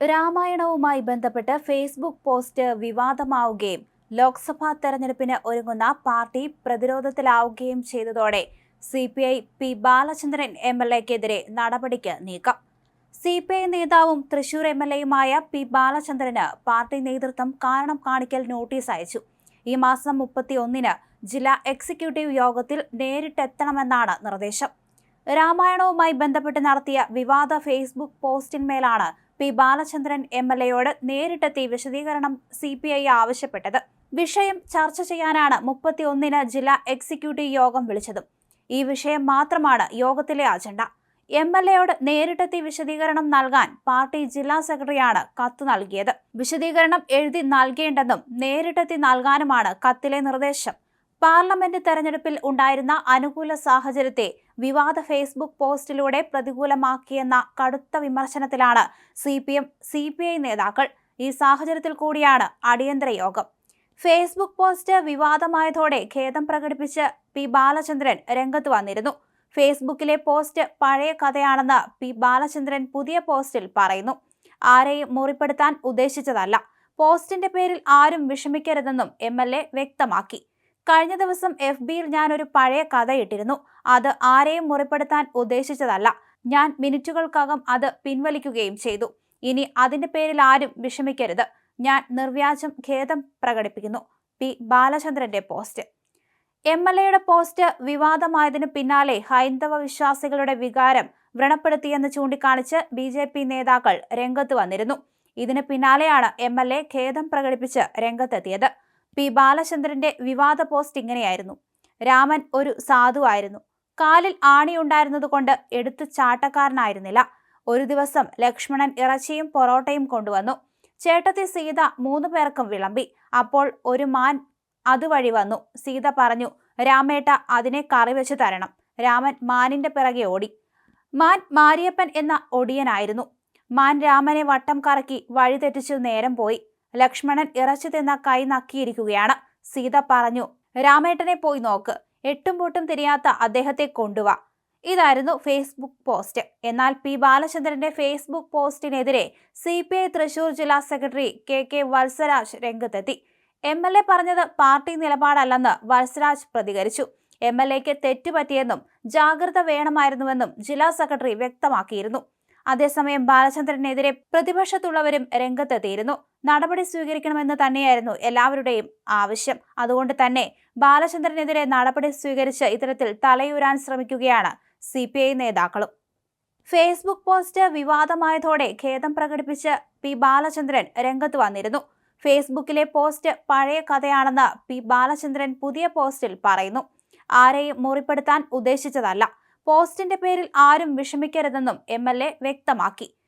രാമായണവുമായി ബന്ധപ്പെട്ട് Facebook post വിവാദമാവുകയും Lok Sabha തെരഞ്ഞെടുപ്പിന് ഒരുങ്ങുന്ന പാർട്ടി പ്രതിരോധത്തിലാവുകയും ചെയ്തതോടെ C P I P Balachandran M L എക്കെതിരെ നടപടിക്ക് നീക്കം. സി പി ഐ നേതാവും തൃശൂർ എം എൽ എയുമായ പി ബാലചന്ദ്രന് പാർട്ടി നേതൃത്വം കാരണം കാണിക്കൽ നോട്ടീസ് അയച്ചു. ഈ മാസം മുപ്പത്തി ഒന്നിന് ജില്ലാ എക്സിക്യൂട്ടീവ് യോഗത്തിൽ നേരിട്ടെത്തണമെന്നാണ് നിർദ്ദേശം. രാമായണവുമായി ബന്ധപ്പെട്ട് നടത്തിയ വിവാദ ഫേസ്ബുക്ക് പോസ്റ്റിന്മേലാണ് പി ബാലചന്ദ്രൻ എം എൽ എയോട് നേരിട്ടെത്തി വിശദീകരണം സി പി ഐ ആവശ്യപ്പെട്ടത്. വിഷയം ചർച്ച ചെയ്യാനാണ് മുപ്പത്തി ഒന്നിന് ജില്ലാ എക്സിക്യൂട്ടീവ് യോഗം വിളിച്ചതും. ഈ വിഷയം മാത്രമാണ് യോഗത്തിലെ അജണ്ട. എം എൽ എയോട് നേരിട്ടെത്തി വിശദീകരണം നൽകാൻ പാർട്ടി ജില്ലാ സെക്രട്ടറിയാണ് കത്ത് നൽകിയത്. വിശദീകരണം എഴുതി നൽകേണ്ടെന്നും നേരിട്ടെത്തി നൽകാനുമാണ് കത്തിലെ നിർദ്ദേശം. പാർലമെന്റ് തെരഞ്ഞെടുപ്പിൽ ഉണ്ടായിരുന്ന അനുകൂല സാഹചര്യത്തെ വിവാദ ഫേസ്ബുക്ക് പോസ്റ്റിലൂടെ പ്രതികൂലമാക്കിയെന്ന കടുത്ത വിമർശനത്തിലാണ് C P M C P I നേതാക്കൾ ഈ സാഹചര്യത്തിൽ കൂടിയാണ് അടിയന്തര യോഗം. ഫേസ്ബുക്ക് പോസ്റ്റ് വിവാദമായതോടെ ഖേദം പ്രകടിപ്പിച്ച് പി ബാലചന്ദ്രൻ രംഗത്ത് വന്നിരുന്നു. ഫേസ്ബുക്കിലെ പോസ്റ്റ് പഴയ കഥയാണെന്ന് പി ബാലചന്ദ്രൻ പുതിയ പോസ്റ്റിൽ പറയുന്നു. ആരെയും മുറിപ്പെടുത്താൻ ഉദ്ദേശിച്ചതല്ല. പോസ്റ്റിന്റെ പേരിൽ ആരും വിഷമിക്കരുതെന്നും എം വ്യക്തമാക്കി. കഴിഞ്ഞ ദിവസം എഫ് ബിയിൽ ഞാൻ ഒരു പഴയ കഥ ഇട്ടിരുന്നു അത് ആരെയും മുറിപ്പെടുത്താൻ ഉദ്ദേശിച്ചതല്ല. ഞാൻ മിനിറ്റുകൾക്കകം അത് പിൻവലിക്കുകയും ചെയ്തു. ഇനി അതിന്റെ പേരിൽ ആരും വിഷമിക്കരുത്. ഞാൻ നിർവ്യാജം ഖേദം പ്രകടിപ്പിക്കുന്നു. പി ബാലചന്ദ്രന്റെ പോസ്റ്റ്. എം എൽ എയുടെ പോസ്റ്റ് വിവാദമായതിനു പിന്നാലെ ഹൈന്ദവ വിശ്വാസികളുടെ വികാരം വ്രണപ്പെടുത്തിയെന്ന് ചൂണ്ടിക്കാണിച്ച് ബി ജെ പി നേതാക്കൾ രംഗത്ത് വന്നിരുന്നു. ഇതിന് പിന്നാലെയാണ് എം എൽ എ ഖേദം പ്രകടിപ്പിച്ച് രംഗത്തെത്തിയത്. പി ബാലചന്ദ്രന്റെ വിവാദ പോസ്റ്റ് ഇങ്ങനെയായിരുന്നു. രാമൻ ഒരു സാധുവായിരുന്നു കാലിൽ ആണിയുണ്ടായിരുന്നതുകൊണ്ട് എടുത്തു ചാട്ടക്കാരനായിരുന്നില്ല. ഒരു ദിവസം ലക്ഷ്മണൻ ഇറച്ചിയും പൊറോട്ടയും കൊണ്ടുവന്നു. ചേട്ടത്തി സീത മൂന്നു പേർക്കും വിളമ്പി. അപ്പോൾ ഒരു മാൻ അതുവഴി വന്നു. സീത പറഞ്ഞു രാമേട്ട അതിനെ കറി വെച്ച് തരണം. രാമൻ മാനിന്റെ പിറകെ ഓടി. മാൻ മാരിയപ്പൻ എന്ന ഒടിയനായിരുന്നു. മാൻ രാമനെ വട്ടം കറക്കി വഴിതെറ്റിച്ചു നേരം പോയി. ലക്ഷ്മണൻ ഇറച്ചി തിന്ന കൈ നക്കിയിരിക്കുകയാണ്. സീത പറഞ്ഞു രാമേട്ടനെ പോയി നോക്ക്. എട്ടും പൊട്ടും തിരിയാത്ത അദ്ദേഹത്തെ കൊണ്ടുവാ. ഇതായിരുന്നു ഫേസ്ബുക്ക് പോസ്റ്റ്. എന്നാൽ പി. ബാലചന്ദ്രന്റെ ഫേസ്ബുക്ക് പോസ്റ്റിനെതിരെ സി. പി. ഐ. തൃശൂർ ജില്ലാ സെക്രട്ടറി കെ. കെ. വത്സരാജ് രംഗത്തെത്തി. എം. എൽ. എ പറഞ്ഞത് പാർട്ടി നിലപാടല്ലെന്ന് വത്സരാജ് പ്രതികരിച്ചു. എം. എൽ. എക്ക് തെറ്റുപറ്റിയെന്നും ജാഗ്രത വേണമായിരുന്നുവെന്നും ജില്ലാ സെക്രട്ടറി വ്യക്തമാക്കിയിരുന്നു. അതേസമയം ബാലചന്ദ്രനെതിരെ പ്രതിപക്ഷത്തുള്ളവരും രംഗത്തെത്തിയിരുന്നു. നടപടി സ്വീകരിക്കണമെന്ന് തന്നെയായിരുന്നു എല്ലാവരുടെയും ആവശ്യം. അതുകൊണ്ട് തന്നെ ബാലചന്ദ്രനെതിരെ നടപടി സ്വീകരിച്ച് ഇത്തരത്തിൽ തലയൂരാൻ ശ്രമിക്കുകയാണ് സി നേതാക്കളും. ഫേസ്ബുക്ക് പോസ്റ്റ് വിവാദമായതോടെ ഖേദം പ്രകടിപ്പിച്ച് പി ബാലചന്ദ്രൻ രംഗത്ത് വന്നിരുന്നു. ഫേസ്ബുക്കിലെ പോസ്റ്റ് പഴയ കഥയാണെന്ന് പി ബാലചന്ദ്രൻ പുതിയ പോസ്റ്റിൽ പറയുന്നു. ആരെയും മുറിപ്പെടുത്താൻ ഉദ്ദേശിച്ചതല്ല. പോസ്റ്റിന്റെ പേരിൽ ആരും വിഷമിക്കരുതെന്നും എം വ്യക്തമാക്കി